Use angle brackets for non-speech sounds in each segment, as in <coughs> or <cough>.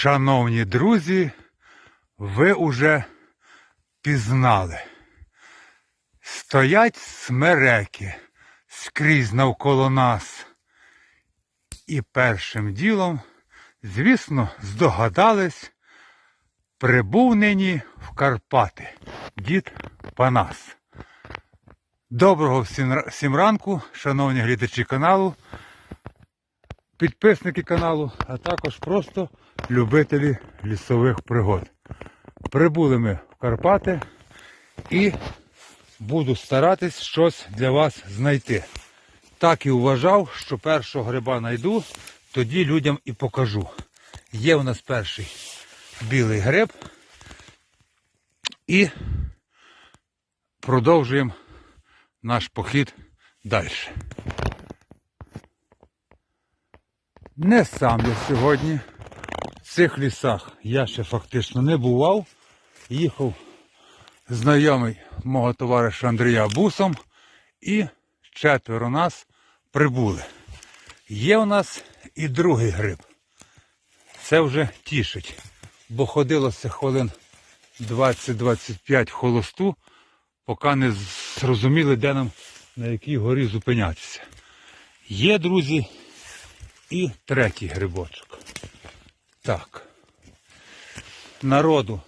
Шановні друзі, ви уже пізнали. Стоять смереки скрізь навколо нас. І першим ділом, звісно, здогадались, прибув нині в Карпати дід Панас. Доброго всім, ранку, шановні глядачі каналу, підписники каналу, а також просто любителі лісових пригод. Прибули ми в Карпати і буду старатись щось для вас знайти. Так і вважав, що першого гриба знайду, тоді людям і покажу. Є у нас перший білий гриб. І продовжуємо наш похід далі. Не сам я сьогодні. Цих лісах я ще фактично не бував. Їхав знайомий мого товариша Андрія бусом і четверо нас прибули. Є у нас і другий гриб. Це вже тішить, бо ходилося хвилин 20-25 холосту, поки не зрозуміли, де нам на якій горі зупинятися. Є, друзі, і третій грибочок. Так. Народу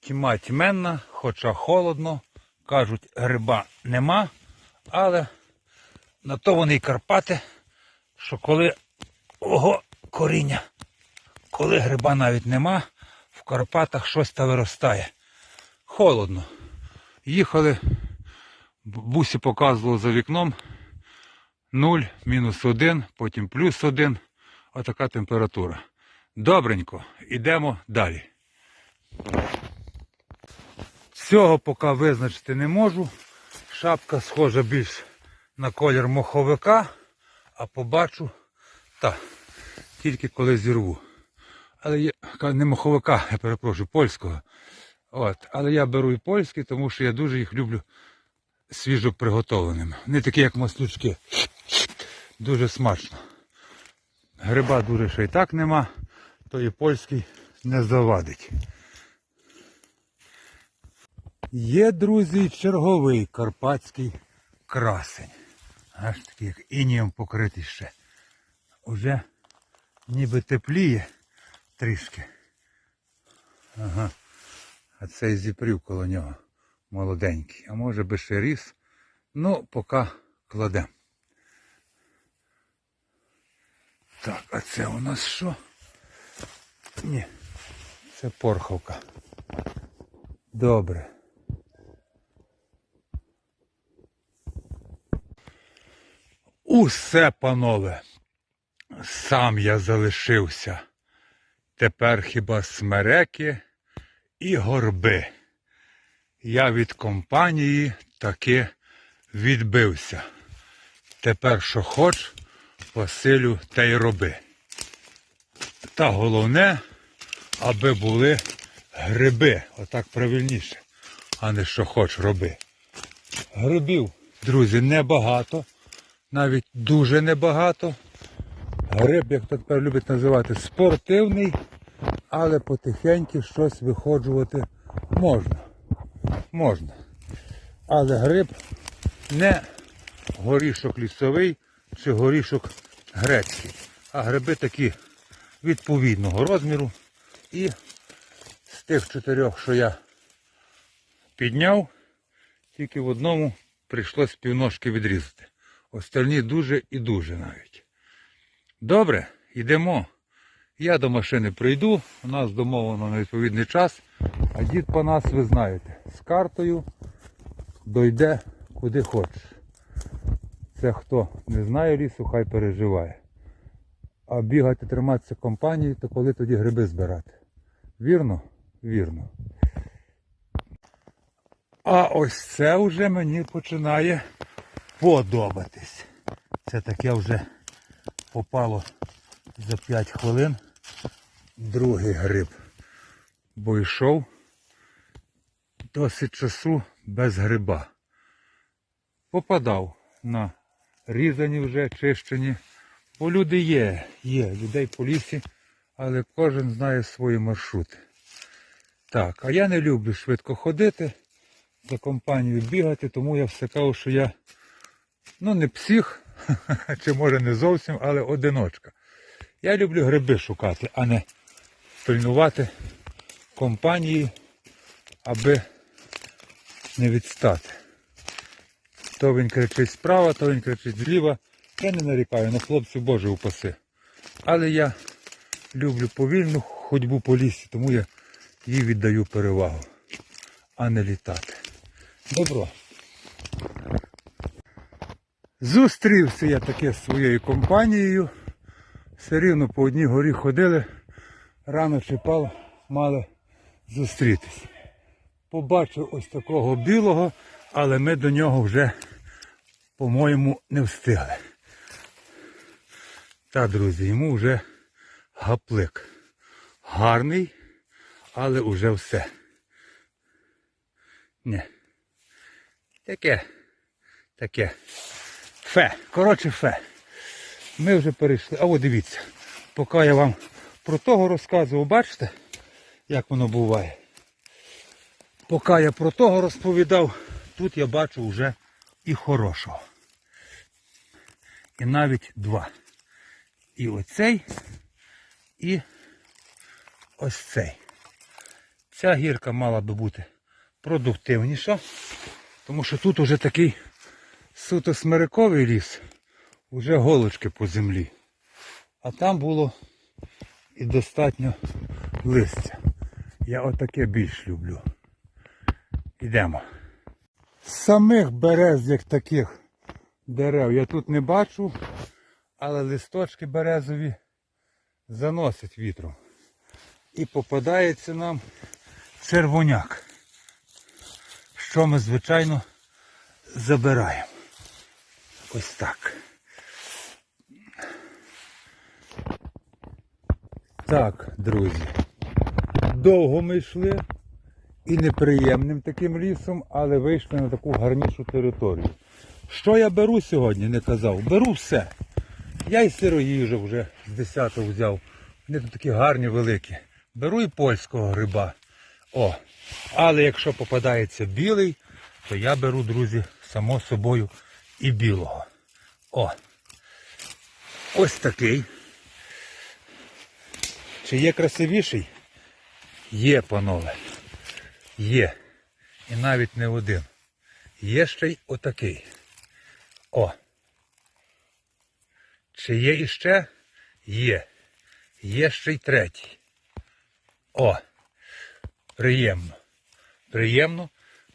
тьма тьменна, хоча холодно. Кажуть, гриба нема, але на то вони й Карпати, що коли ого коріння, коли гриба навіть нема, в Карпатах щось та виростає. Холодно. Їхали, бусі показувало за вікном 0, мінус 1, потім плюс 1. Отака температура. Добренько, йдемо далі. Цього поки визначити не можу. Шапка схожа більш на колір моховика, а побачу та, тільки коли зірву. Але є не моховика, я перепрошую, польського. От. Але я беру і польський, тому що я дуже їх люблю свіжо приготовленими. Не такі, як маслючки. Дуже смачно. Гриба дуже ще й так нема, то і польський не завадить. Є, друзі, черговий карпатський красень. Аж такий, як інієм покритий ще. Уже ніби тепліє трішки. Ага. А цей зіпрів коло нього молоденький. А може би ще ріс. Ну, поки кладемо. Так, а це у нас що? Ні, це порховка. Добре. Усе, панове, сам я залишився. Тепер хіба смереки і горби. Я від компанії таки відбився. Тепер що хоч, Василю, та й роби. Та головне, аби були гриби, отак правильніше, а не що хоч роби. Грибів, друзі, небагато, навіть дуже небагато. Гриб, як то тепер любить називати, спортивний, але потихеньку щось виходжувати можна. Можна. Але гриб не горішок лісовий чи горішок грецький, а гриби такі відповідного розміру. І з тих чотирьох, що я підняв, тільки в одному прийшлось півножки відрізати. Остальні дуже і дуже навіть. Добре, йдемо. Я до машини прийду, у нас домовлено на відповідний час, а дід по нас, ви знаєте, з картою дойде куди хочеш. Це хто не знає лісу, хай переживає. А бігати, триматися компанії, то коли тоді гриби збирати. Вірно? Вірно. А ось це вже мені починає подобатись. Це таке вже попало за 5 хвилин. Другий гриб. Бо йшов досить часу без гриба. Попадав на різані вже, чищені. Бо люди є, є. Людей по лісі але кожен знає свої маршрути. Так, а я не люблю швидко ходити, за компанією бігати, тому я все кажу, що я ну не псих, <laughs> чи може не зовсім, але одиночка. Я люблю гриби шукати, а не пильнувати компанії, аби не відстати. То він кричить справа, то він кричить зліва. Я не нарікаю на хлопців Боже упаси. Але я люблю повільну ходьбу по лісі, тому я їй віддаю перевагу, а не літати. Добро. Зустрівся я таке з своєю компанією. Все рівно по одній горі ходили, рано чи пал мали зустрітись. Побачив ось такого білого, але ми до нього вже, по-моєму, не встигли. Та, друзі, йому вже гаплик. Гарний, але уже все. Ні. Таке. Таке. Фе. Коротше, фе. Ми вже перейшли. А от дивіться, поки я вам про того розказував, бачите, як воно буває. Поки я про того розповідав, тут я бачу вже і хорошого. І навіть два. І оцей, і ось цей. Ця гірка мала би бути продуктивніша, тому що тут уже такий суто смириковий ліс, уже голочки по землі. А там було і достатньо листя. Я отаке більш люблю. Йдемо. Самих берез, як таких дерев, я тут не бачу, але листочки березові заносить вітром. І попадається нам червоняк, що ми, звичайно, забираємо. Ось так. Так, друзі. Довго ми йшли і неприємним таким лісом, але вийшли на таку гарнішу територію. Що я беру сьогодні, не казав? Беру все. Я і сироїжок вже з 10-го взяв. Вони тут такі гарні, великі. Беру і польського гриба. О. Але якщо попадається білий, то я беру, друзі, само собою і білого. О. Ось такий. Чи є красивіший? Є, панове. Є. І навіть не один. Є ще й отакий. О. Чи є іще? Є. Є ще й третій. О. Приємно. Приємно,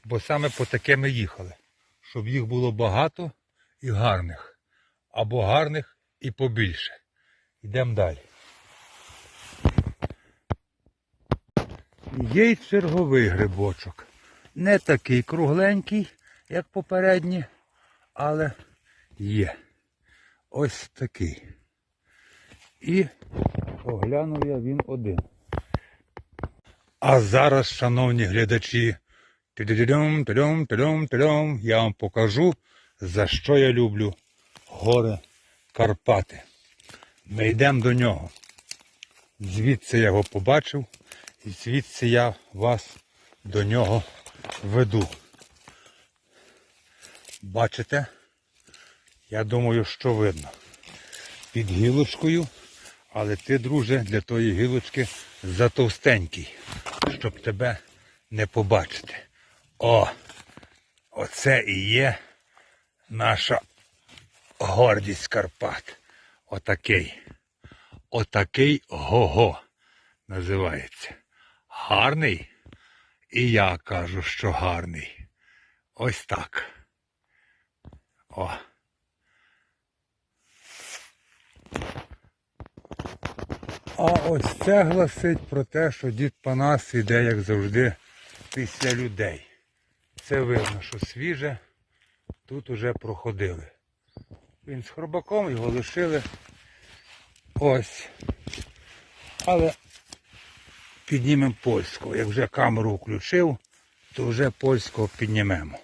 бо саме по таке ми їхали. Щоб їх було багато і гарних. Або гарних і побільше. Йдемо далі. Є й черговий грибочок. Не такий кругленький, як попередні, але є. Ось такий. І оглянув я він один. А зараз, шановні глядачі, тидидидум, тидум, тидум, тидум, я вам покажу, за що я люблю гори Карпати. Ми йдемо до нього. Звідси я його побачив, і звідси я вас до нього веду. Бачите? Я думаю, що видно. Під гілочкою, але ти, друже, для тої гілочки затовстенький, щоб тебе не побачити. О! Оце і є наша гордість Карпат. Отакий. Отакий го-го називається. Гарний? І я кажу, що гарний. Ось так. О. А ось це гласить про те, що дід Панас іде, як завжди, після людей. Це видно, що свіже тут уже проходили. Він з хробаком його лишили. Ось. Але піднімемо польського. Як вже камеру включив, то вже польського піднімемо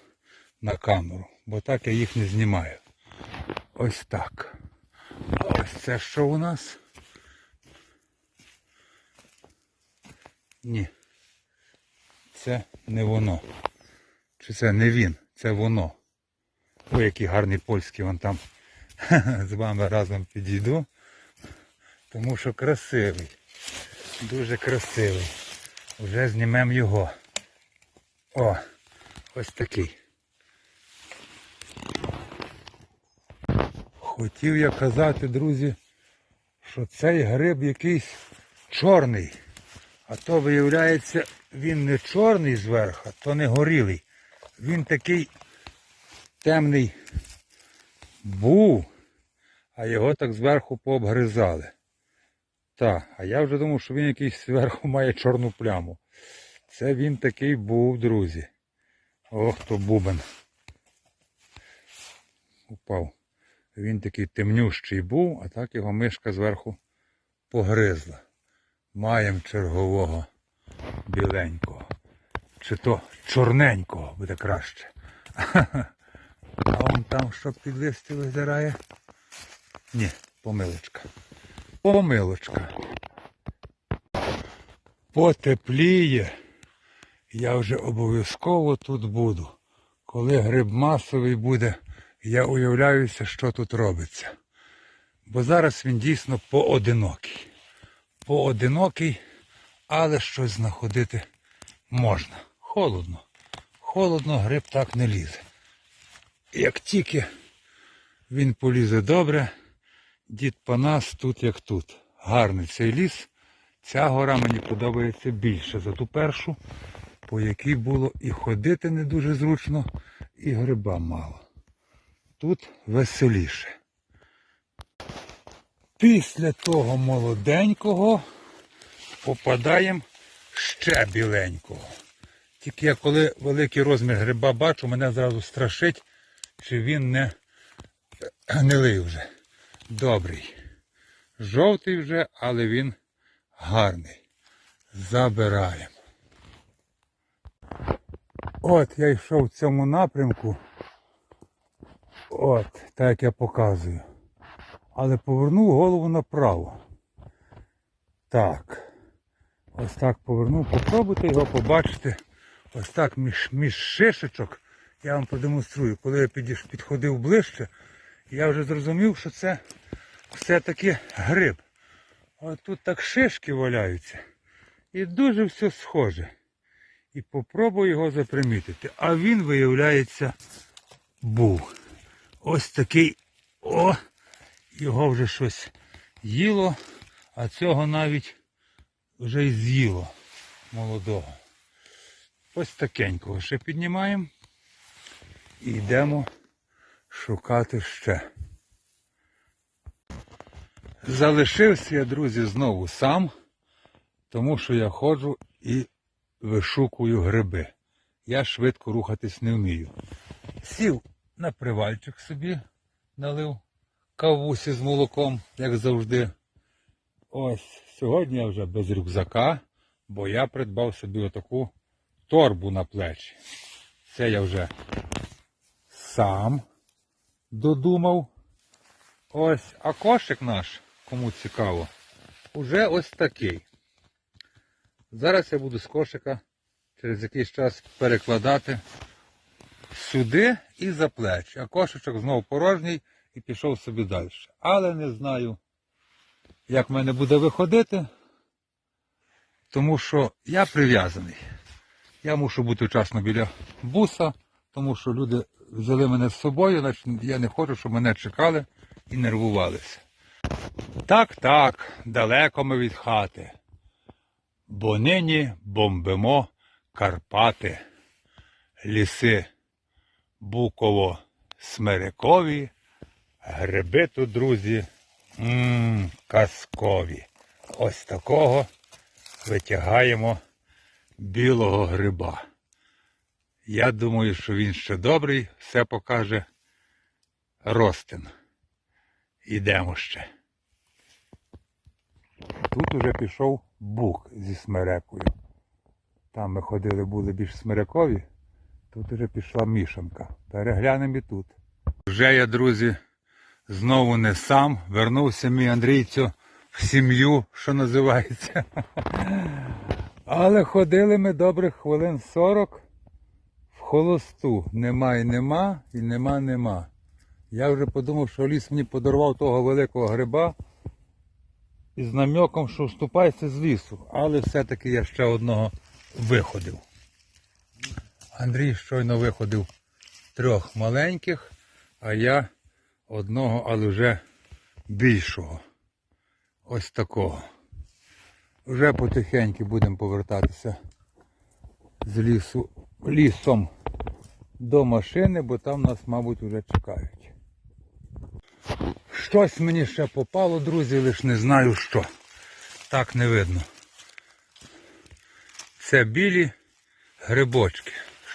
на камеру. Бо так я їх не знімаю. Ось так. Ось це що у нас? Ні. Це не воно. Чи це не він, це воно. Ой, який гарний польський вон там. <laughs> З вами разом підійду. Тому що красивий. Дуже красивий. Вже знімемо його. О, ось такий. Хотів я казати, друзі, що цей гриб якийсь чорний. А то, виявляється, він не чорний зверху, то не горілий. Він такий темний був, а його так зверху пообгризали. Так, а я вже думав, що він якийсь зверху має чорну пляму. Це він такий був, друзі. Ох, то бубен. Упав. Він такий темнющий був, а так його мишка зверху погризла. Маємо чергового біленького. Чи то чорненького буде краще. <laughs> А он там що під листя визирає? Ні, помилочка. Помилочка. Потепліє. Я вже обов'язково тут буду. Коли гриб масовий буде, я уявляюся, що тут робиться. Бо зараз він дійсно поодинокий. Поодинокий, але щось знаходити можна. Холодно. Холодно, гриб так не лізе. Як тільки він полізе добре, дід Панас тут як тут. Гарний цей ліс. Ця гора мені подобається більше за ту першу, по якій було і ходити не дуже зручно, і гриба мало. Тут веселіше. Після того молоденького попадаємо ще біленького. Тільки я коли великий розмір гриба бачу, мене зразу страшить, чи він не гнилий вже. Добрий. Жовтий вже, але він гарний. Забираємо. От я йшов в цьому напрямку. От, так як я показую. Але повернув голову направо. Так. Ось так повернув. Попробуйте його побачити. Ось так між, між шишечок. Я вам продемонструю. Коли я підходив ближче, я вже зрозумів, що це все-таки гриб. От тут так шишки валяються. І дуже все схоже. І попробую його запримітити. А він, виявляється, був. Ось такий. О! Його вже щось їло, а цього навіть вже й з'їло молодого. Ось такенького ще піднімаємо і йдемо шукати ще. Залишився я, друзі, знову сам, тому що я ходжу і вишукую гриби. Я швидко рухатись не вмію. Сів на привальчик собі, налив кавусі з молоком, як завжди. Ось сьогодні я вже без рюкзака, бо я придбав собі отаку торбу на плечі. Це я вже сам додумав. Ось, а кошик наш, кому цікаво, уже ось такий. Зараз я буду з кошика через якийсь час перекладати сюди і за плечі. А кошечок знову порожній і пішов собі далі. Але не знаю, як в мене буде виходити, тому що я прив'язаний. Я мушу бути вчасно біля буса, тому що люди взяли мене з собою, значить я не хочу, щоб мене чекали і нервувалися. Так, так, далеко ми від хати, бо нині бомбимо Карпати, ліси Буково, Смирикові, гриби тут, друзі, м казкові. Ось такого витягаємо білого гриба. Я думаю, що він ще добрий, все покаже Ростин. Ідемо ще. Тут уже пішов бук зі смерекою. Там ми ходили, були більш смирякові, тут уже пішла мішанка. Переглянемо і тут. Вже я, друзі, знову не сам. Вернувся мій Андрійцю в сім'ю, що називається. Але ходили ми добрих хвилин 40 в холосту. Нема і нема, і нема, нема. Я вже подумав, що ліс мені подарував того великого гриба із намеком, що вступайся з лісу. Але все-таки я ще одного виходив. Андрій щойно виходив трьох маленьких, а я одного, але вже більшого. Ось такого. Вже потихеньку будемо повертатися з лісу лісом до машини, бо там нас, мабуть, вже чекають. Щось мені ще попало, друзі, лиш не знаю що. Так не видно. Це білі грибочки.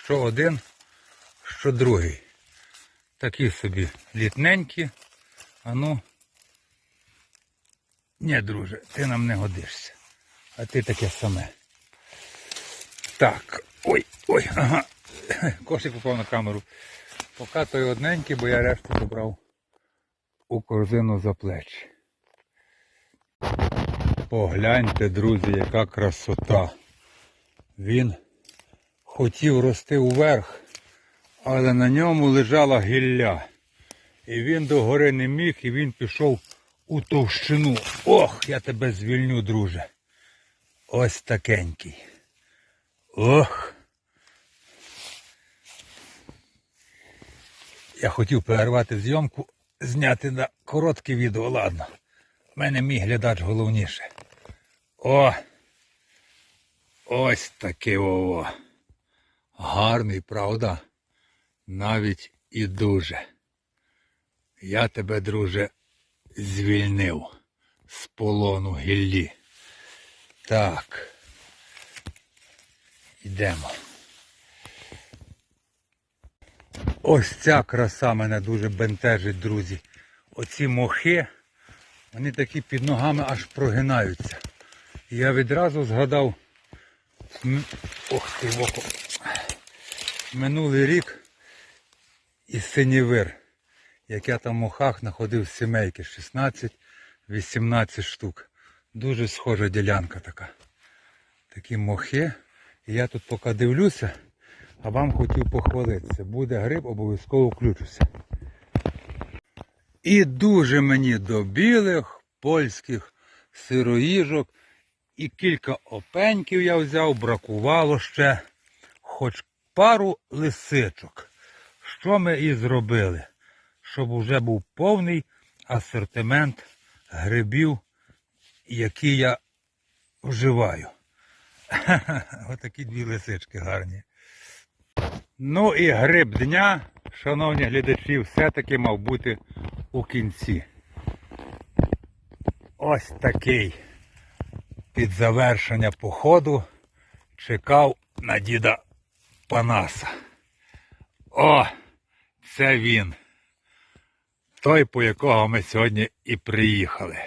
Що один, що другий. Такі собі літненькі. А ну. Ні, друже, ти нам не годишся. А ти таке саме. Так. Ой, ой, ага. <coughs> Кошик попав на камеру. Поки той одненький, бо я решту забрав у корзину за плечі. Погляньте, друзі, яка красота. Він хотів рости уверх, але на ньому лежала гілля. І він до гори не міг, і він пішов у товщину. Ох, я тебе звільню, друже. Ось такенький. Ох. Я хотів перервати зйомку, зняти на коротке відео, ладно. У мене мій глядач головніше. О! Ось таке ово. Гарний, правда? Навіть і дуже. Я тебе, друже, звільнив з полону гіллі. Так. Йдемо. Ось ця краса мене дуже бентежить, друзі. Оці мохи, вони такі під ногами аж прогинаються. Я відразу згадав, ох ти в око, минулий рік із синівир, як я там в мохах знаходив сімейки 16-18 штук. Дуже схожа ділянка така. Такі мохи. І я тут поки дивлюся, а вам хотів похвалитися. Буде гриб, обов'язково включуся. І дуже мені до білих польських сироїжок і кілька опеньків я взяв, бракувало ще хоч пару лисичок. Що ми і зробили? Щоб вже був повний асортимент грибів, які я вживаю. <laughs> Отакі дві лисички гарні. Ну і гриб дня, шановні глядачі, все-таки мав бути у кінці. Ось такий під завершення походу чекав на діда Панаса. О, це він. Той, по якого ми сьогодні і приїхали.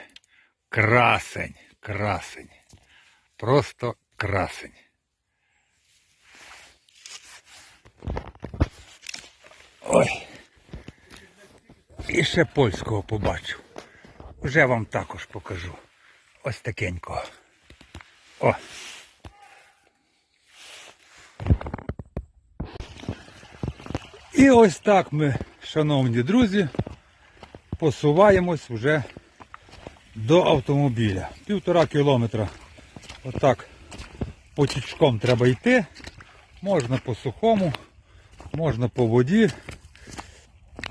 Красень, красень. Просто красень. Ой. І ще польського побачив. Вже вам також покажу. Ось такенького. О. І ось так ми, шановні друзі, посуваємось вже до автомобіля. Півтора кілометра. Отак потічком треба йти. Можна по сухому, можна по воді.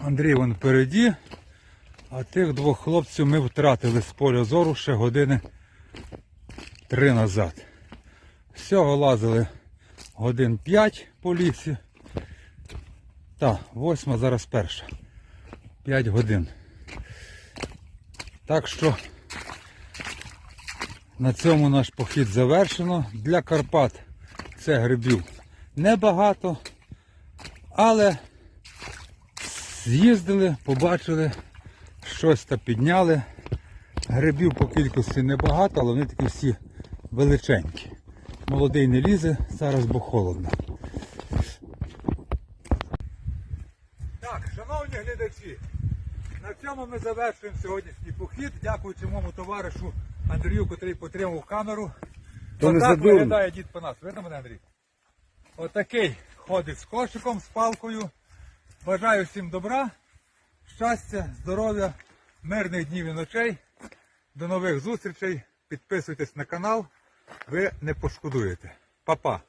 Андрій вон впереді. А тих двох хлопців ми втратили з поля зору ще години три назад. Всього лазили годин 5 по лісі. Та, восьма, зараз перша. 5 годин. Так що на цьому наш похід завершено. Для Карпат це грибів небагато, але з'їздили, побачили, щось та підняли. Грибів по кількості небагато, але вони такі всі величенькі. Молодий не лізе, зараз бо холодно. Так, шановні глядачі, на цьому ми завершуємо сьогоднішній похід. Дякуючи моєму товаришу Андрію, котрий потримав камеру. То не Отак виглядає дід Панас. Видно мене, Андрій? Отакий ходить з кошиком, з палкою. Бажаю всім добра, щастя, здоров'я, мирних днів і ночей. До нових зустрічей. Підписуйтесь на канал. Ви не пошкодуєте. Па-па.